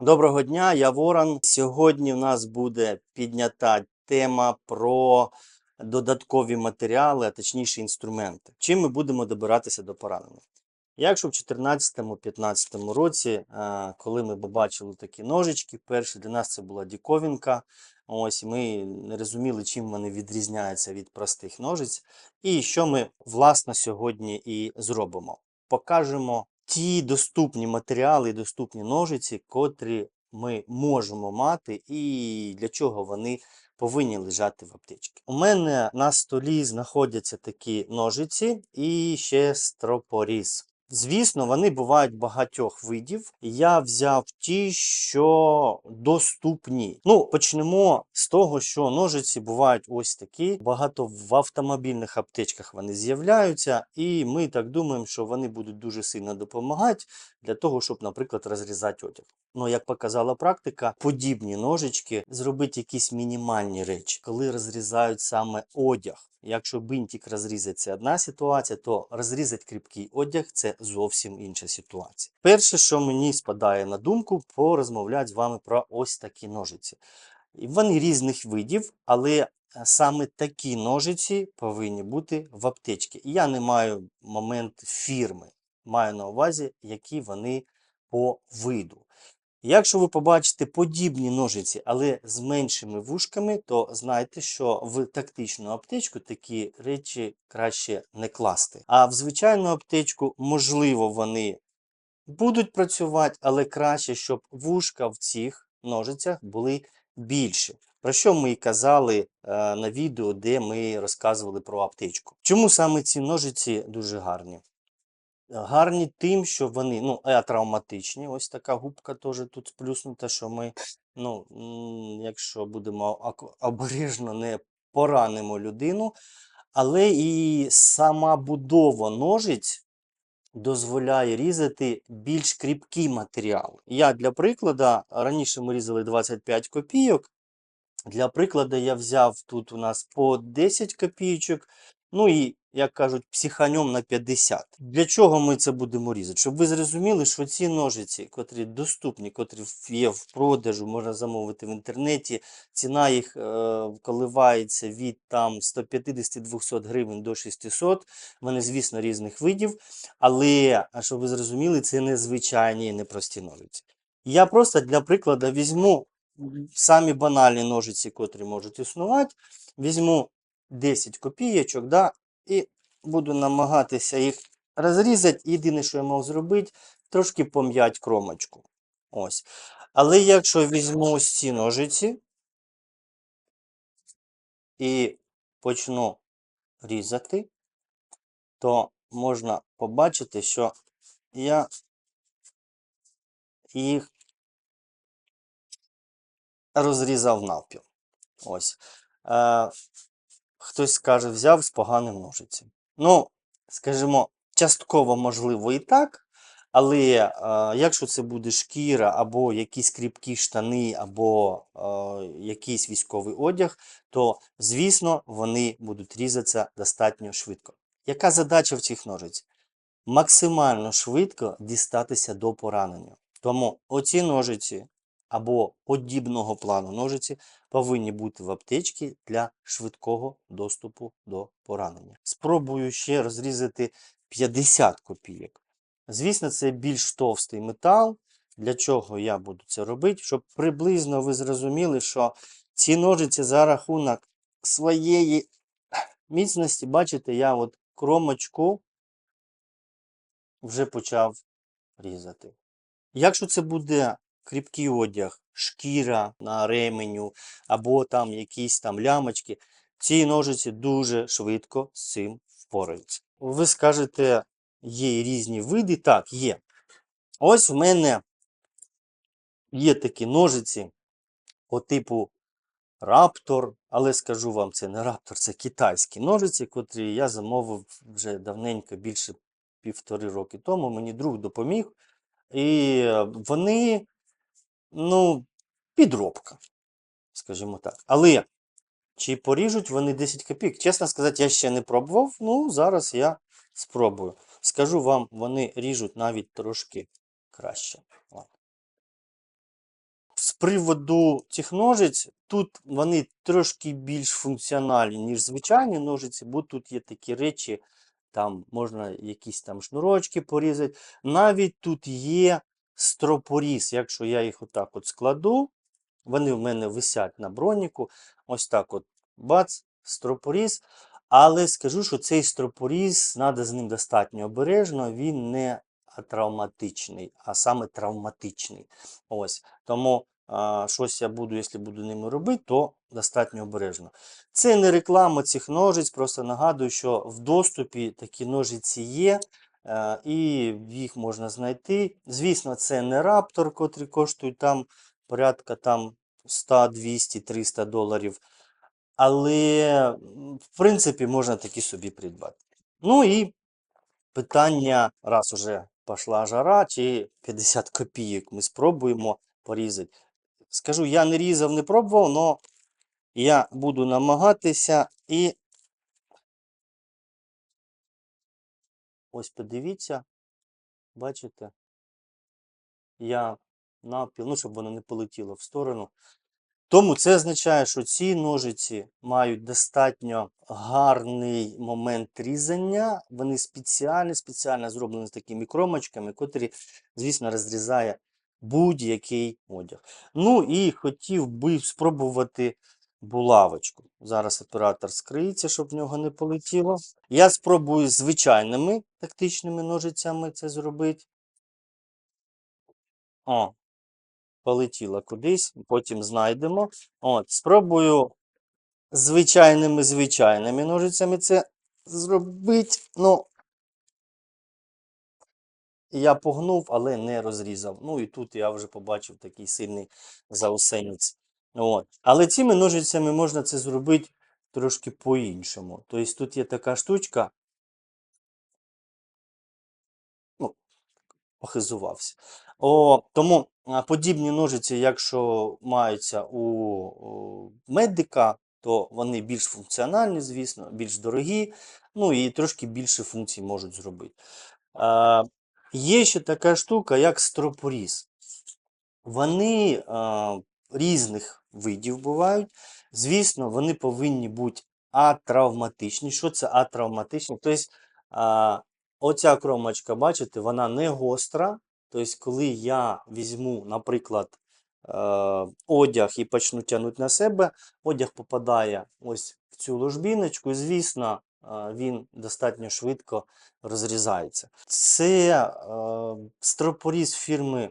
Доброго дня, я Ворон. Сьогодні в нас буде піднята тема про додаткові матеріали, а точніше інструменти. Чим ми будемо добиратися до поранення? Якщо в 2014-2015 році, е, коли ми побачили такі ножички, перші для нас це була діковінка. Ось ми не розуміли, чим вони відрізняються від простих ножиць. І що ми власне сьогодні і зробимо. Покажемо ті доступні матеріали, доступні ножиці, котрі ми можемо мати, і для чого вони повинні лежати в аптечці. У мене на столі знаходяться такі ножиці і ще стропоріз. Звісно, вони бувають багатьох видів. Я взяв ті, що доступні. Ну, почнемо з того, що ножиці бувають ось такі. Багато в автомобільних аптечках вони з'являються, і ми так думаємо, що вони будуть дуже сильно допомагати для того, щоб, наприклад, розрізати одяг. Ну, як показала практика, подібні ножички зробити якісь мінімальні речі, коли розрізають саме одяг. Якщо бинтик розрізати це одна ситуація, то розрізати кріпкий одяг це зовсім інша ситуація. Перше, що мені спадає на думку, порозмовляти з вами про ось такі ножиці. Вони різних видів, але саме такі ножиці повинні бути в аптечці. Я не маю момент фірми, маю на увазі, які вони по виду. Якщо ви побачите подібні ножиці, але з меншими вушками, то знайте, що в тактичну аптечку такі речі краще не класти. А в звичайну аптечку, можливо, вони будуть працювати, але краще, щоб вушка в цих ножицях були більші. Про що ми і казали е, на відео, де ми розказували про аптечку. Чому саме ці ножиці дуже гарні? Гарні тим, що вони ну, атравматичні. Ось така губка теж тут сплюснута, що ми, ну, якщо будемо обережно, не поранимо людину. Але і сама будова ножиць дозволяє різати більш кріпкі матеріали. Я для прикладу, раніше ми різали 25 копійок. Для прикладу, я взяв тут у нас по 10 копійочок, ну і, як кажуть, психанем на 50. Для чого ми це будемо різати? Щоб ви зрозуміли, що ці ножиці, котрі доступні, котрі є в продажу, можна замовити в інтернеті, ціна їх е, коливається від там 150-200 гривень до 600. Вони, звісно, різних видів. Але, щоб ви зрозуміли, це не звичайні і непрості ножиці. Я просто для прикладу візьму самі банальні ножиці, котрі можуть існувати. Візьму 10 копійочок, да, і буду намагатися їх розрізати. Єдине, що я мав зробити, трошки пом'ять кромочку. Ось. Але якщо візьму ось ці ножиці і почну різати, то можна побачити, що я їх розрізав навпіл. Ось. Хтось скаже, взяв з поганим ножицем. Ну, скажімо, частково можливо і так. Але е, якщо це буде шкіра, або якісь кріпкі штани, або е, якийсь військовий одяг, то, звісно, вони будуть різатися достатньо швидко. Яка задача в цих ножиць? Максимально швидко дістатися до поранення. Тому оці ножиці або подібного плану ножиці повинні бути в аптечці для швидкого доступу до поранення. Спробую ще розрізати 50 копійок. Звісно, це більш товстий метал. Для чого я буду це робити? Щоб приблизно ви зрозуміли, що ці ножиці за рахунок своєї міцності, бачите, я от кромочку вже почав різати. Якщо це буде кріпкий одяг, шкіра на ременю, або там якісь там лямочки, ці ножиці дуже швидко з цим впораються. Ви скажете, є різні види. Так, є. Ось в мене є такі ножиці по типу Раптор, але скажу вам, це не Раптор, це китайські ножиці, котрі я замовив вже давненько, більше півтори роки тому. Мені друг допоміг. І е, вони, ну, підробка, скажімо так. Але чи поріжуть вони 10 копійок? Чесно сказати, я ще не пробував. Ну, зараз я спробую. Скажу вам, вони ріжуть навіть трошки краще. От. приводу цих ножиць, тут вони трошки більш функціональні, ніж звичайні ножиці, бо тут є такі речі, там можна якісь там шнурочки порізати. Навіть тут є стропоріз. Якщо я їх отак от складу, вони в мене висять на броніку. Ось так от бац, стропоріз. Але скажу, що цей стропоріз, треба з ним достатньо обережно, він не травматичний, а саме травматичний. Ось. Тому щось я буду, якщо буду ними робити, то достатньо обережно. Це не реклама цих ножиць, просто нагадую, що в доступі такі ножиці є. Е, І їх можна знайти. Звісно, це не раптор, котрі коштують там порядка там 100, 200, 300 доларів. Але, в принципі, можна такі собі придбати. Ну і питання, раз уже пішла жара, чи 50 копійок ми спробуємо порізати. Скажу, я не різав, не пробував, але я буду намагатися і ось подивіться, бачите, я навпіл, ну, щоб воно не полетіло в сторону. Тому це означає, що ці ножиці мають достатньо гарний момент різання. Вони спеціально, спеціально зроблені з такими кромочками, котрі, звісно, розрізає будь-який одяг. Ну і хотів би спробувати булавочку. Зараз оператор скриється, щоб в нього не полетіло. Я спробую звичайними тактичними ножицями це зробити. О, полетіла кудись, потім знайдемо. От, спробую звичайними звичайними ножицями це зробити. Ну, я погнув, але не розрізав. Ну і тут я вже побачив такий сильний заусенець. От. Але цими ножицями можна це зробити трошки по-іншому. Тобто тут є така штучка. Ну, похизувався. О, тому подібні ножиці, якщо маються у, медика, то вони більш функціональні, звісно, більш дорогі, ну і трошки більше функцій можуть зробити. А, є ще така штука, як стропоріз. Вони а, різних видів бувають. Звісно, вони повинні бути атравматичні. Що це атравматичні? Тобто, а, оця кромочка, бачите, вона не гостра. Тобто, коли я візьму, наприклад, е, одяг і почну тягнути на себе, одяг попадає ось в цю ложбіночку, і, звісно, е, він достатньо швидко розрізається. Це е, стропоріз фірми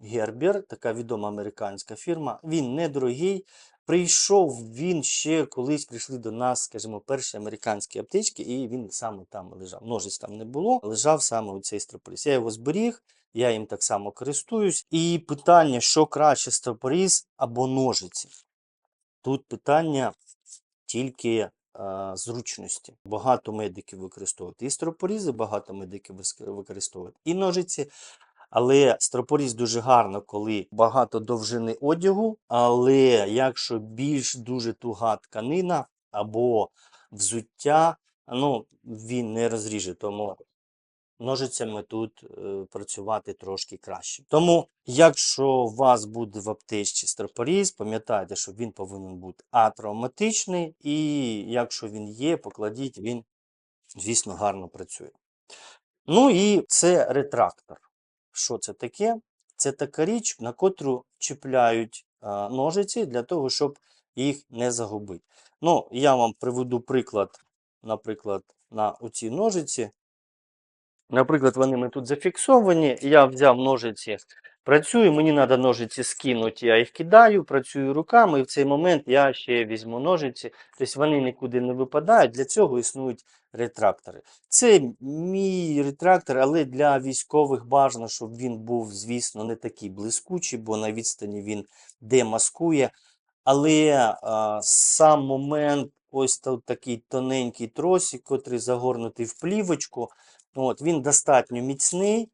Gerber, така відома американська фірма. Він недорогий. Прийшов він ще колись прийшли до нас, скажімо, перші американські аптечки, і він саме там лежав. Ножиць там не було, лежав саме у цей стропоріз. Я його зберіг, я їм так само користуюсь. І питання, що краще стропоріз або ножиці. Тут питання тільки е, зручності. Багато медиків використовують і стропорізи, багато медиків використовують і ножиці. Але стропоріз дуже гарно, коли багато довжини одягу. Але якщо більш дуже туга тканина або взуття, ну він не розріже. Тому ножицями тут е, працювати трошки краще. Тому, якщо у вас буде в аптечці стропоріз, пам'ятайте, що він повинен бути атравматичний, і якщо він є, покладіть, він, звісно, гарно працює. Ну і це ретрактор. Що це таке? Це така річ, на котру чіпляють ножиці для того, щоб їх не загубити. Ну, я вам приведу приклад, наприклад, на оці ножиці. Наприклад, вони ми тут зафіксовані. Я взяв ножиці, працюю, мені треба ножиці скинути, я їх кидаю, працюю руками, і в цей момент я ще візьму ножиці. Тобто вони нікуди не випадають. Для цього існують ретрактори. Це мій ретрактор, але для військових бажано, щоб він був, звісно, не такий блискучий, бо на відстані він демаскує. Але а, сам момент, ось такий тоненький тросик, котрий загорнутий в плівочку, от, він достатньо міцний.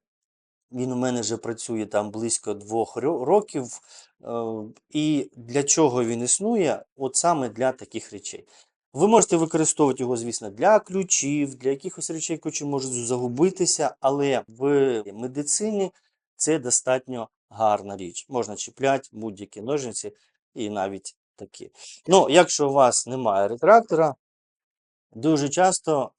Він у мене вже працює там близько двох років. Е, І для чого він існує? От саме для таких речей. Ви можете використовувати його, звісно, для ключів, для якихось речей, які можуть загубитися, але в медицині це достатньо гарна річ. Можна чіпляти будь-які ножниці і навіть такі. Ну, якщо у вас немає ретрактора, дуже часто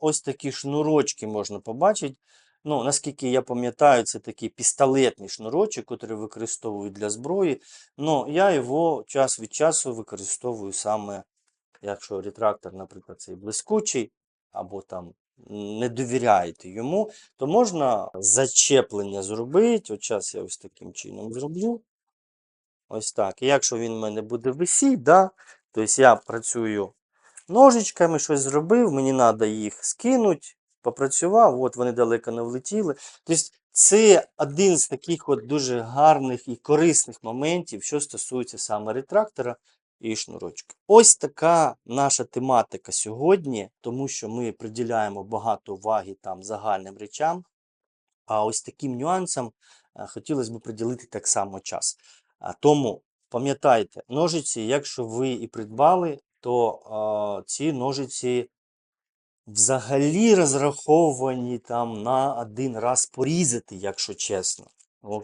ось такі шнурочки можна побачити. Ну, наскільки я пам'ятаю, це такий пістолетний шнурочок, який використовують для зброї. Ну, я його час від часу використовую саме, якщо ретрактор, наприклад, цей блискучий, або там не довіряєте йому, то можна зачеплення зробити. От зараз я ось таким чином зроблю. Ось так. І якщо він в мене буде висіти, да, тобто я працюю ножичками, щось зробив, мені треба їх скинути, попрацював, от вони далеко не влетіли. Тобто це один з таких от дуже гарних і корисних моментів, що стосується саме ретрактора і шнурочка. Ось така наша тематика сьогодні, тому що ми приділяємо багато уваги там загальним речам, а ось таким нюансам е, хотілося б приділити так само час. Тому пам'ятайте, ножиці, якщо ви і придбали, то а, ці ножиці взагалі розраховані там на один раз порізати, якщо чесно.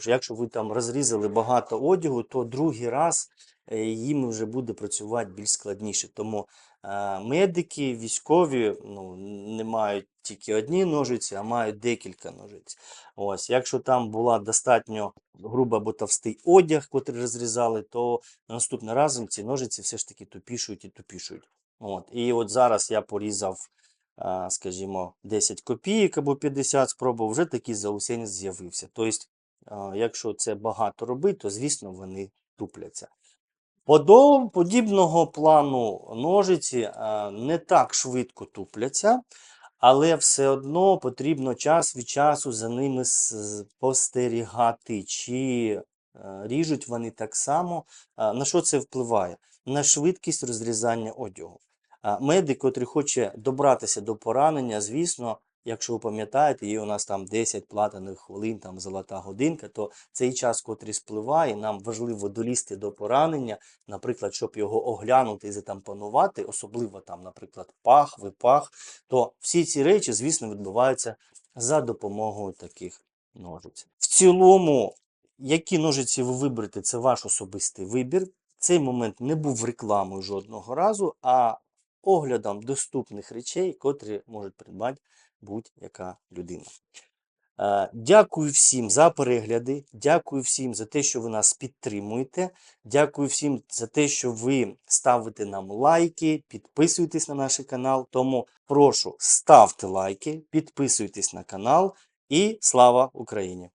Якщо ви там розрізали багато одягу, то другий раз е, їм вже буде працювати більш складніше. Тому е, медики, військові ну, не мають тільки одні ножиці, а мають декілька ножиць. Ось, якщо там була достатньо груба або товстий одяг, котрий розрізали, то наступний разом ці ножиці все ж таки тупішують і тупішують. От. І от зараз я порізав, скажімо, 10 копійок або 50 спробував, вже такий заусенець з'явився. Тобто, якщо це багато робити, то звісно вони тупляться. Подібного плану ножиці не так швидко тупляться, але все одно потрібно час від часу за ними спостерігати, чи ріжуть вони так само. На що це впливає? На швидкість розрізання одягу. Медик, котрий хоче добратися до поранення, звісно, якщо ви пам'ятаєте, є у нас там 10 платаних хвилин, там золота годинка, то цей час, котрий спливає, нам важливо долізти до поранення, наприклад, щоб його оглянути і затампонувати, особливо там, наприклад, пах, випах, то всі ці речі, звісно, відбуваються за допомогою таких ножиць. В цілому, які ножиці ви виберете, це ваш особистий вибір. Цей момент не був рекламою жодного разу, а оглядом доступних речей, котрі можуть придбати будь-яка людина. Е, Дякую всім за перегляди. Дякую всім за те, що ви нас підтримуєте. Дякую всім за те, що ви ставите нам лайки, підписуєтесь на наш канал. Тому прошу ставте лайки, підписуйтесь на канал і слава Україні!